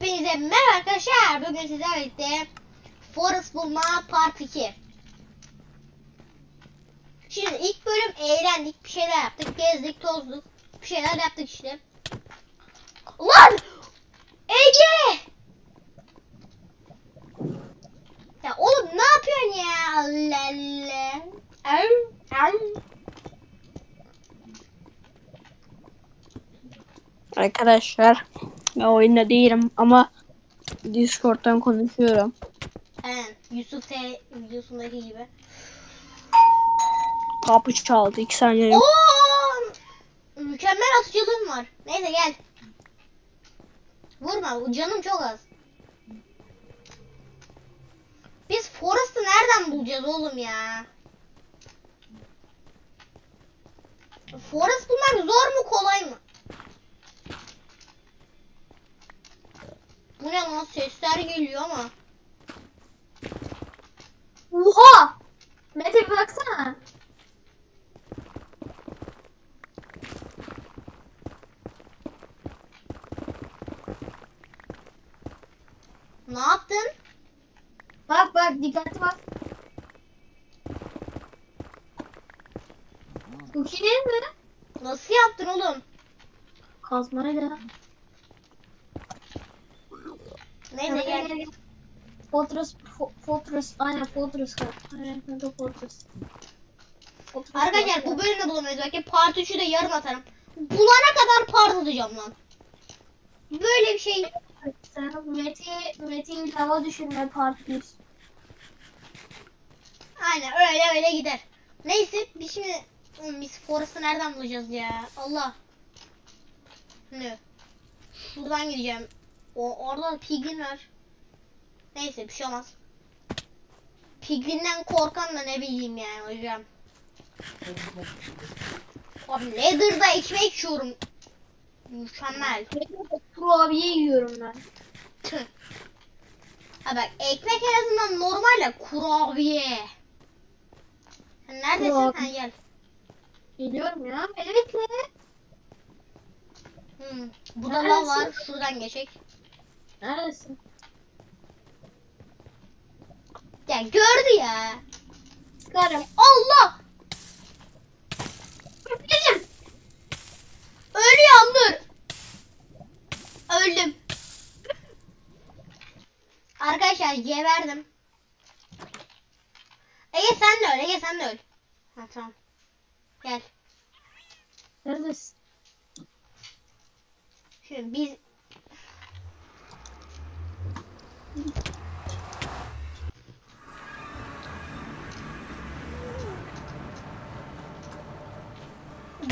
Hepinize merhaba arkadaşlar. Bugün sizlerle birlikte Forest bulma part 2. Şimdi ilk bölüm eğlendik, bir şeyler yaptık, gezdik, tozduk, bir şeyler yaptık işte. Lan! Ege! Ya oğlum ne yapıyorsun ya? Allah Allah. Au. Arkadaşlar ben oyunda değilim ama Discord'dan konuşuyorum. Aynen. Yusuf T videosundaki gibi. Kapı çaldı 2 saniye. Oo! Mükemmel atıcılığım var. Neyse gel. Vurma. bu Canım çok az. Biz Forest'ı nereden bulacağız oğlum ya? Forest bulmak zor mu kolay mı? Bu ne lan sesler geliyor ama. Oha! Mete bir baksana. Ne yaptın? Bak bak dikkatli bak. Cookie değil mi? Nasıl yaptın oğlum? Kazmayla. Neyse gel. Fortress, fo- Fortress, aynen Fortress. Aynen Fortress. Arkadaşlar bu bölümde bulamayız. Belki part 3'ü de yarın atarım. Bulana kadar part atacağım lan. Böyle bir şey. Mete, Mete'yi hava düşürme part 1. Aynen öyle öyle gider. Neyse biz şimdi biz Forest'ı nereden bulacağız ya? Allah. Ne? Şuradan gideceğim. O orada da piglin var. Neyse bir şey olmaz. Piglinden korkan da ne bileyim yani hocam. Abi Leather'da ekmek yiyorum. Mükemmel. Kurabiye yiyorum ben. Tüh. Ha bak ekmek en azından normal ya kurabiye. Sen neredesin? Kurabiye. Ha gel. Geliyorum ya. Evet ne? Hmm. Burada lav var. Şuradan geçek. Neredesin? Ya gördü ya. Sıkarım. Allah! Dedim. Ölüyorum dur. Öldüm. Arkadaşlar geberdim. Ege sen de öl. Ege sen de öl. Ha tamam. Gel. Neredesin? Şimdi biz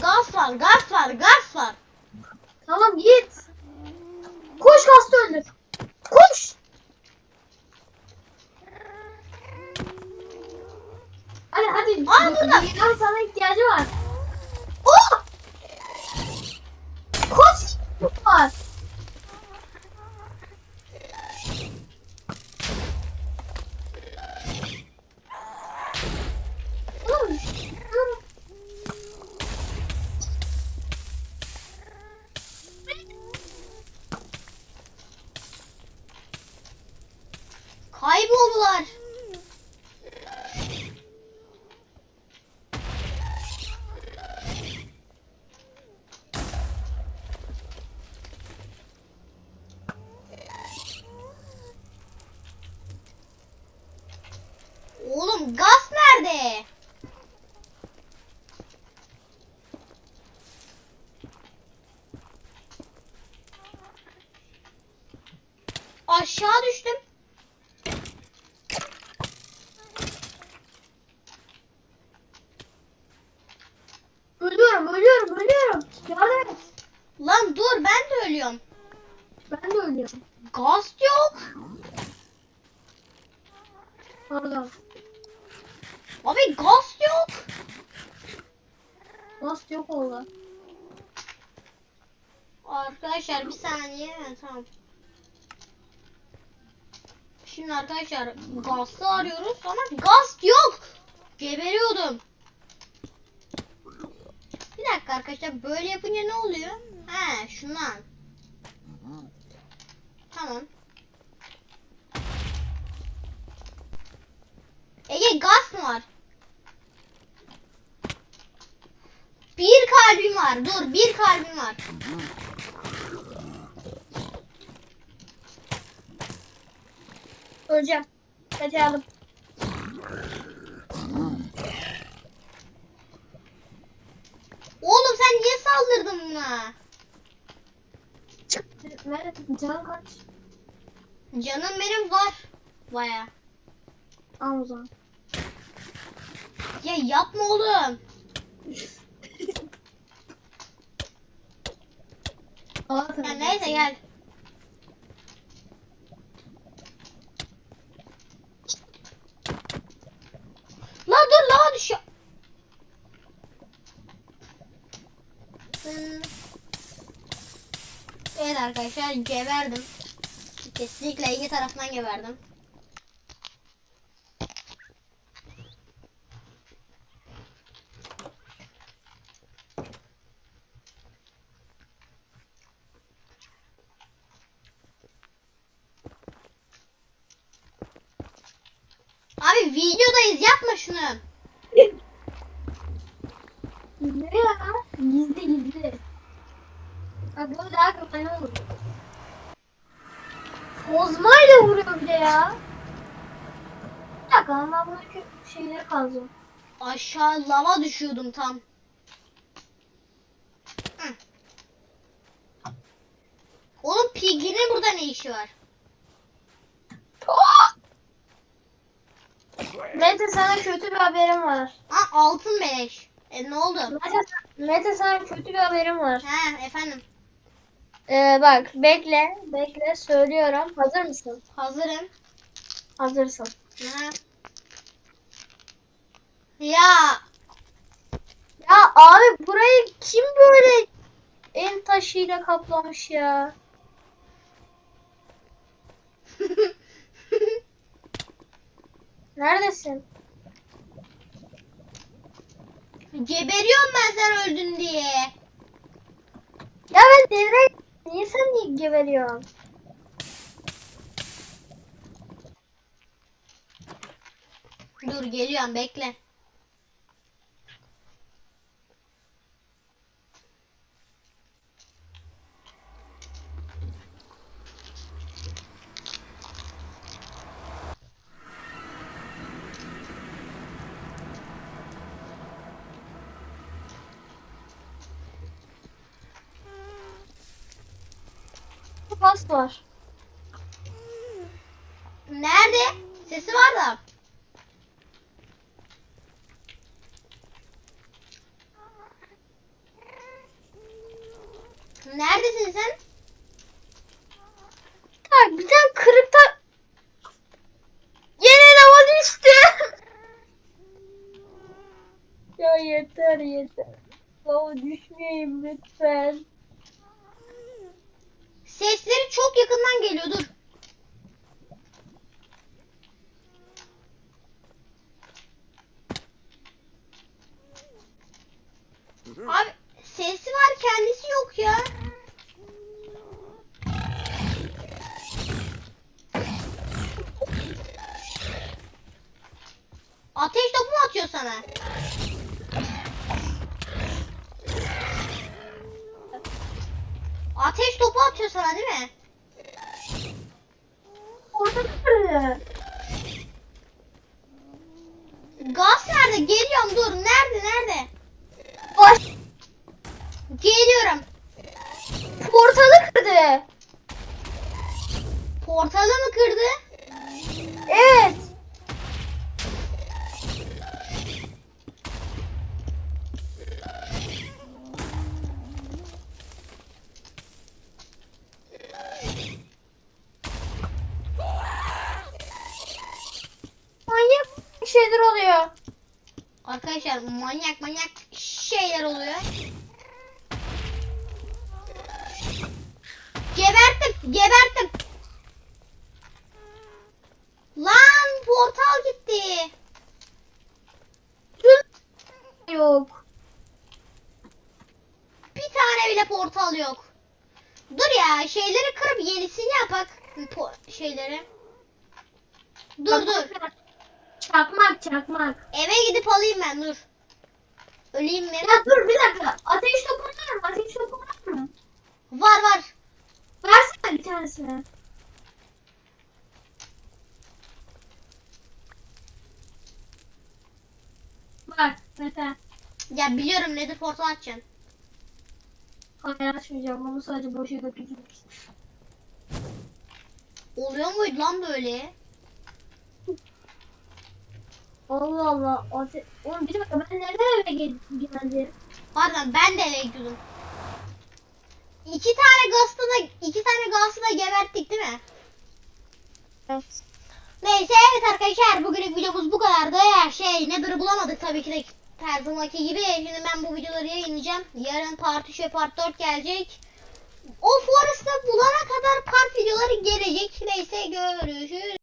Gaz var, gaz var, gaz var. Tamam git. Koş kastı öldür. Koş. Hadi hadi. Aa, burada. Dünyanın sana ihtiyacı var. Kayboldular. Oğlum gaz nerede? Aşağı düştüm. Ölüyorum, ölüyorum, ölüyorum. Yardım et. Lan dur ben de ölüyorum. Ben de ölüyorum. Gaz yok. Pardon. Abi gaz yok. Lost yok oldu. Arkadaşlar bir saniye. Tamam. Şimdi arkadaşlar gazı arıyoruz ama gaz yok. Geberiyordum. Bir dakika arkadaşlar böyle yapınca ne oluyor? He şundan. Tamam. Ege gaz mı var? Bir kalbim var. Dur bir kalbim var. Öleceğim. Kaçalım. Oğlum sen niye saldırdın buna? Nerede? Can kaç? Canım benim var. Baya. Al o zaman. Ya yapma oğlum. Ya neyse gel. La dur la düşüyor. Hmm. Evet arkadaşlar geberdim. Kesinlikle Ege tarafından geberdim. Abi videodayız yapma şunu. Ne ya? Gizli gizli. Bak bu daha kafayı olur. Kozmayla vuruyor bir de ya. Bir dakika lan ben buradaki şeyleri kazacağım. Aşağı lava düşüyordum tam. Hı. Oğlum Piggy'nin burada ne işi var? Mete sana kötü bir haberim var. Ha altın beleş. E ne oldu? Mete, Mete sana kötü bir haberim var. Ha efendim. Ee, bak bekle, bekle söylüyorum. Hazır mısın? Hazırım. Hazırsın. Ha. Ya Ya abi burayı kim böyle el taşıyla kaplamış ya? Neredesin? geberiyorum ben sen öldün diye. Ya ben devre... Niye sen geberiyorsun? Dur geliyorum bekle. Pas var. Nerede? Sesi var da. Neredesin sen? Ya bir tane kırıkta... Yine lava düştü. ya yeter yeter. Lava düşmeyeyim lütfen. Sesleri çok yakından geliyor dur. Abi sesi var kendisi yok ya. Ateş topu mu atıyor sana? Ateş topu atıyor sana değil mi? Orada. Gaz nerede? Geliyorum dur. Nerede nerede? Baş Geliyorum. portalı kırdı. Portalı mı kırdı? Evet. Arkadaşlar manyak manyak şeyler oluyor. Geberttim, geberttim. Lan portal gitti. Yok. Bir tane bile portal yok. Dur ya şeyleri kırıp yenisini yapak. şeyleri. Dur dur. Çakmak çakmak. Eve gidip alayım ben dur. Öleyim mi? Ya dur bir dakika. Ateş topu var mı? Ateş topu var mı? Var var. Versene bir tanesini. Bak Mete. Ya biliyorum nedir portal açacaksın. Hayır açmayacağım. Onu sadece boşa götüreceğim. Oluyor muydu lan böyle? Allah Allah. Oğlum bir dakika ben neden eve gel- geldim? Pardon ben de eve gidiyordum. İki tane da iki tane gazlı da geberttik değil mi? Evet. Neyse evet arkadaşlar bugünlük videomuz bu kadardı. Şey Nether'ı bulamadık tabii ki de her zamanki gibi. Şimdi ben bu videoları yayınlayacağım. Yarın part 3 ve part 4 gelecek. O Forest'ı bulana kadar part videoları gelecek. Neyse görüşürüz.